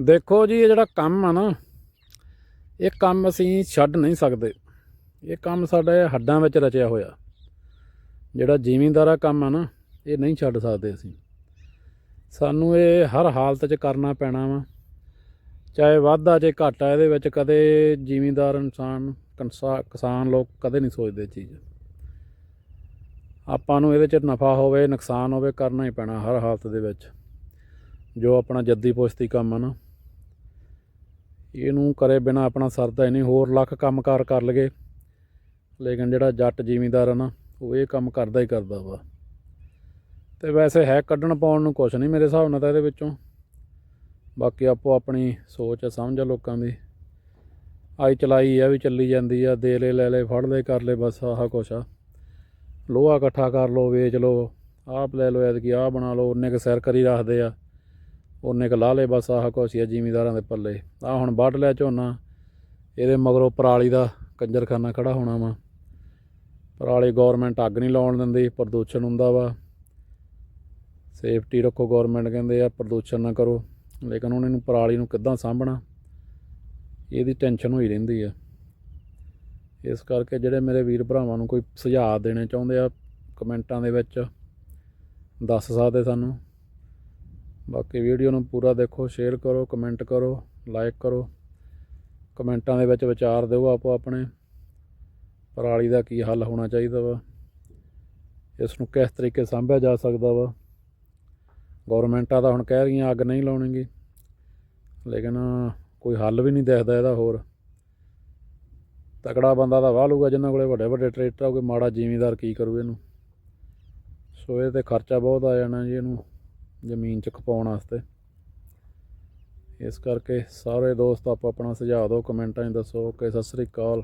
ਦੇਖੋ ਜੀ, ਇਹ ਜਿਹੜਾ ਕੰਮ ਆ ਨਾ, ਇਹ ਕੰਮ ਅਸੀਂ ਛੱਡ ਨਹੀਂ ਸਕਦੇ। ਇਹ ਕੰਮ ਸਾਡੇ ਹੱਡਾਂ ਵਿੱਚ ਰਚਿਆ ਹੋਇਆ। ਜਿਹੜਾ ਜ਼ਿਮੀਂਦਾਰਾ ਕੰਮ ਆ ਨਾ, ਇਹ ਨਹੀਂ ਛੱਡ ਸਕਦੇ ਅਸੀਂ। ਸਾਨੂੰ ਇਹ ਹਰ ਹਾਲਤ 'ਚ ਕਰਨਾ ਪੈਣਾ ਵਾ। ਚਾਹੇ ਵਾਧਾ ਚਾਹੇ ਘਾਟਾ ਇਹਦੇ ਵਿੱਚ ਕਦੇ ਜ਼ਿਮੀਂਦਾਰ ਇਨਸਾਨ ਕੰਸਾ- ਕਿਸਾਨ ਲੋਕ ਕਦੇ ਨਹੀਂ ਸੋਚਦੇ ਚੀਜ਼। ਆਪਾਂ ਨੂੰ ਇਹਦੇ 'ਚ ਨਫਾ ਹੋਵੇ, ਨੁਕਸਾਨ ਹੋਵੇ, ਕਰਨਾ ਹੀ ਪੈਣਾ ਹਰ ਹਾਲਤ ਦੇ ਵਿੱਚ। ਜੋ ਆਪਣਾ ਜੱਦੀ ਪੁਸ਼ਤੀ ਕੰਮ ਆ ਨਾ ਇਹਨੂੰ ਕਰੇ ਬਿਨਾ ਆਪਣਾ ਸਰਦਾ ਹੀ ਨਹੀਂ, ਹੋਰ ਲੱਖ ਕੰਮਕਾਰ ਕਰ ਲਗੇ ਲੇਕਿਨ ਜਿਹੜਾ ਜੱਟ ਜ਼ਿਮੀਂਦਾਰ ਆ ਨਾ, ਉਹ ਇਹ ਕੰਮ ਕਰਦਾ ਹੀ ਕਰਦਾ ਵਾ। ਤੇ ਵੈਸੇ ਹੈ ਕੱਢਣ ਪਾਉਣ ਨੂੰ ਕੁਛ ਨਹੀਂ ਮੇਰੇ ਹਿਸਾਬ ਨਾਲ ਤਾਂ ਇਹਦੇ ਵਿੱਚੋਂ। ਬਾਕੀ ਆਪੋ ਆਪਣੀ ਸੋਚ ਆ, ਸਮਝ ਆ ਲੋਕਾਂ ਦੀ। ਆਈ ਚਲਾਈ ਆ ਵੀ ਚੱਲੀ ਜਾਂਦੀ ਆ, ਦੇ ਲੈ ਲੈ ਲੈ, ਫੜ ਲੈ, ਕਰ ਲੈ, ਬਸ ਆਹ ਕੁਛ ਆ। ਲੋਹਾ ਇਕੱਠਾ ਕਰ ਲਓ, ਵੇਚ ਲਓ, ਆਪ ਲੈ ਲਓ, ਐਤਕੀ ਆਹ ਬਣਾ ਲਓ ਉਹਨੇ ਕ ਸੈਰ ਕਰੀ ਰੱਖਦੇ ਆ। ਉਹਨੇ ਕ ਲਾ ਲੇ ਬਸ ਆਹ ਕੁਛ ਹੀ ਆ ਦੇ ਪੱਲੇ। ਆ ਹੁਣ ਵੱਢ ਲਿਆ ਝੋਨਾ। ਇਹਦੇ ਮਗਰੋਂ ਪਰਾਲੀ ਦਾ ਕੰਜਰਖਾਨਾ ਖੜਾ ਹੋਣਾ ਵਾ। ਪਰਾਲੀ ਗਵਰਨਮੈਂਟ ਅੱਗ ਨਹੀਂ ਲਾਉਣ ਦਿੰਦੀ, ਪ੍ਰਦੂਸ਼ਣ ਹੁੰਦਾ ਵਾ। ਸੇਫਟੀ ਰੱਖੋ ਗਵਰਨਮੈਂਟ ਕਹਿੰਦੇ ਆ, ਪ੍ਰਦੂਸ਼ਣ ਨਾ ਕਰੋ। ਲੇਕਿਨ ਹੁਣ ਨੂੰ ਪਰਾਲੀ ਨੂੰ ਕਿੱਦਾਂ ਸਾਂਭਣਾ? ਇਹਦੀ ਟੈਨਸ਼ਨ ਹੋਈ ਰਹਿੰਦੀ ਆ। ਇਸ ਕਰਕੇ ਜਿਹੜੇ ਮੇਰੇ ਵੀਰ ਭਰਾਵਾਂ ਨੂੰ ਕੋਈ ਸੁਝਾਅ ਦੇਣੇ ਚਾਹੁੰਦੇ ਆ, ਕਮੈਂਟਾਂ ਦੇ ਵਿੱਚ ਦੱਸ ਸਕਦੇ ਸਾਨੂੰ। ਬਾਕੀ ਵੀਡੀਓ ਨੂੰ ਪੂਰਾ ਦੇਖੋ ਸ਼ੇਅਰ ਕਰੋ ਕਮੈਂਟ ਕਰੋ ਲਾਈਕ ਕਰੋ। ਕਮੈਂਟਾਂ ਦੇ ਵਿੱਚ ਵਿਚਾਰ ਦਿਓ ਆਪੋ ਆਪਣੇ। ਪਰਾਲੀ ਦਾ ਕੀ ਹੱਲ ਹੋਣਾ ਚਾਹੀਦਾ ਵਾ? ਇਸ ਨੂੰ ਕਿਸ ਤਰੀਕੇ ਸਾਂਭਿਆ ਜਾ ਸਕਦਾ ਵਾ? ਗਵਰਨਮੈਂਟਾਂ ਤਾਂ ਹੁਣ ਕਹਿ ਰਹੀਆਂ, ਅੱਗ ਨਹੀਂ ਲਾਉਣਗੇ। ਲੇਕਿਨ ਕੋਈ ਹੱਲ ਵੀ ਨਹੀਂ ਦਿਖਦਾ ਇਹਦਾ ਹੋਰ। ਤਕੜਾ ਬੰਦਾ ਤਾਂ ਵਾਹ ਲੂਗਾ ਜਿਨ੍ਹਾਂ ਕੋਲੇ ਵੱਡੇ ਵੱਡੇ ਟਰੈਕਟਰ ਹੋਗੇ ਮਾੜਾ ਜ਼ਿਮੀਂਦਾਰ ਕੀ ਕਰੂ ਇਹਨੂੰ? ਸੋ ਇਹ ਤੇ ਖਰਚਾ ਬਹੁਤ ਆ ਜਾਣਾ ਜੀ ਇਹਨੂੰ। ਜ਼ਮੀਨ 'ਚ ਖਪਾਉਣ ਵਾਸਤੇ। ਇਸ ਕਰਕੇ ਸਾਰੇ ਦੋਸਤ ਆਪੋ ਆਪਣਾ ਸੁਝਾਅ ਦਿਓ, ਕਮੈਂਟਾਂ 'ਚ ਦੱਸੋ ਕਿ ਸਤਿ ਸ੍ਰੀ ਅਕਾਲ।